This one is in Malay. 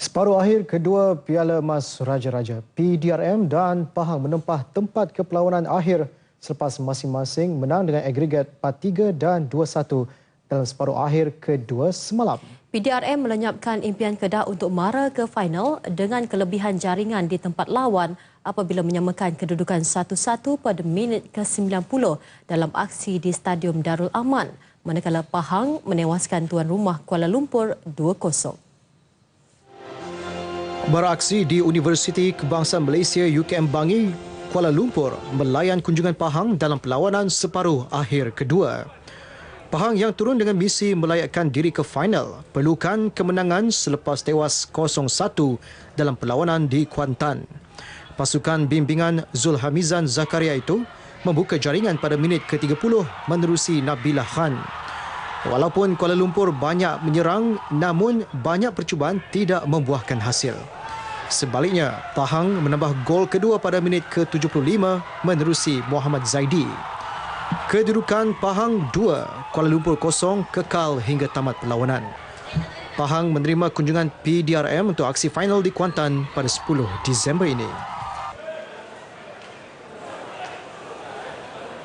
Separuh akhir kedua Piala Emas Raja-Raja, PDRM dan Pahang menempah tempat kepelawanan akhir selepas masing-masing menang dengan agregat 4-3 dan 2-1 dalam separuh akhir kedua semalam. PDRM melenyapkan impian Kedah untuk mara ke final dengan kelebihan jaringan di tempat lawan apabila menyamakan kedudukan 1-1 pada minit ke-90 dalam aksi di Stadium Darul Aman manakala Pahang menewaskan tuan rumah Kuala Lumpur 2-0. Beraksi di Universiti Kebangsaan Malaysia UKM Bangi, Kuala Lumpur melayan kunjungan Pahang dalam perlawanan separuh akhir kedua. Pahang yang turun dengan misi melayakkan diri ke final perlukan kemenangan selepas tewas 0-1 dalam perlawanan di Kuantan. Pasukan bimbingan Zulhamizan Zakaria itu membuka jaringan pada minit ke-30 menerusi Nabila Khan. Walaupun Kuala Lumpur banyak menyerang namun banyak percubaan tidak membuahkan hasil. Sebaliknya, Pahang menambah gol kedua pada minit ke-75 menerusi Muhammad Zaidi. Kedudukan Pahang 2, Kuala Lumpur 0 kekal hingga tamat perlawanan. Pahang menerima kunjungan PDRM untuk aksi final di Kuantan pada 10 Disember ini.